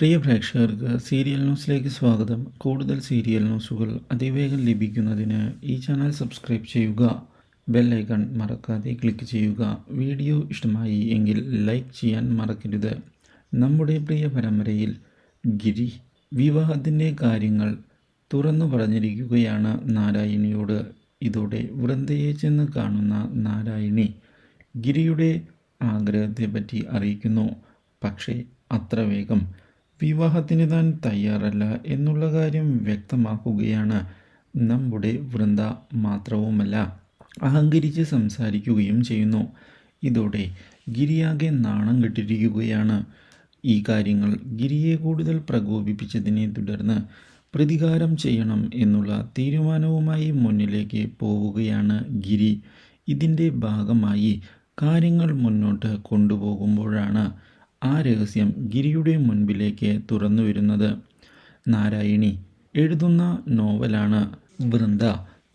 പ്രിയ പ്രേക്ഷകർക്ക് സീരിയൽ ന്യൂസിലേക്ക് സ്വാഗതം. കൂടുതൽ സീരിയൽ ന്യൂസുകൾ അതിവേഗം ലഭിക്കുന്നതിന് ഈ ചാനൽ സബ്സ്ക്രൈബ് ചെയ്യുക. ബെല്ലൈക്കൺ മറക്കാതെ ക്ലിക്ക് ചെയ്യുക. വീഡിയോ ഇഷ്ടമായി എങ്കിൽ ലൈക്ക് ചെയ്യാൻ മറക്കരുത്. നമ്മുടെ പ്രിയ പരമ്പരയിൽ ഗിരി വിവാഹത്തിന്റെ കാര്യങ്ങൾ തുറന്നു പറഞ്ഞിരിക്കുകയാണ് നാരായണിയോട്. ഇതോടെ വൃന്ദയെ ചെന്ന് കാണുന്ന നാരായണി ഗിരിയുടെ ആഗ്രഹത്തെ പറ്റി അറിയിക്കുന്നു. പക്ഷേ അത്ര വേഗം വിവാഹത്തിന് താൻ തയ്യാറല്ല എന്നുള്ള കാര്യം വ്യക്തമാക്കുകയാണ്. നമ്മുടെ വൃന്ദ മാത്രവുമല്ല അഹങ്കരിച്ച് സംസാരിക്കുകയും ചെയ്യുന്നു. ഇതോടെ ഗിരിയാകെ നാണം കെട്ടിരിക്കുകയാണ്. ഈ കാര്യങ്ങൾ ഗിരിയെ കൂടുതൽ പ്രകോപിപ്പിച്ചതിനെ തുടർന്ന് പ്രതികാരം ചെയ്യണം എന്നുള്ള തീരുമാനവുമായി മുന്നിലേക്ക് പോവുകയാണ് ഗിരി. ഇതിന്റെ ഭാഗമായി കാര്യങ്ങൾ മുന്നോട്ട് കൊണ്ടുപോകുമ്പോഴാണ് ആ രഹസ്യം ഗിരിയുടെ മുൻപിലേക്ക് തുറന്നു വരുന്നത്. നാരായണി എഴുതുന്ന നോവലാണ്. വൃന്ദ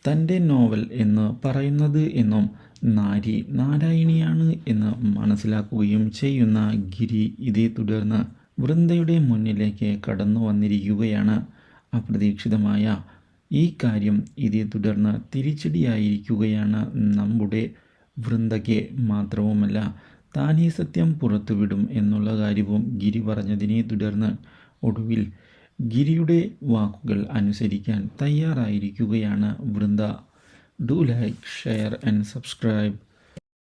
തന്റെ നോവൽ എന്ന് പറയുന്നത് എന്നും നാരി നാരായണിയാണ് എന്ന് മനസ്സിലാക്കുകയും ചെയ്യുന്ന ഗിരി ഇതേ തുടർന്ന് വൃന്ദയുടെ മുന്നിലേക്ക് കടന്നു വന്നിരിക്കുകയാണ്. അപ്രതീക്ഷിതമായ ഈ കാര്യം ഇതേ തുടർന്ന് തിരിച്ചടിയായിരിക്കുകയാണ് നമ്മുടെ വൃന്ദയ്ക്ക് മാത്രവുമല്ല താൻ ഈ സത്യം പുറത്തുവിടും എന്നുള്ള കാര്യവും ഗിരി പറഞ്ഞതിനെ തുടർന്ന് ഒടുവിൽ ഗിരിയുടെ വാക്കുകൾ അനുസരിക്കാൻ തയ്യാറായിരിക്കുകയാണ് Vrinda. Do like share and subscribe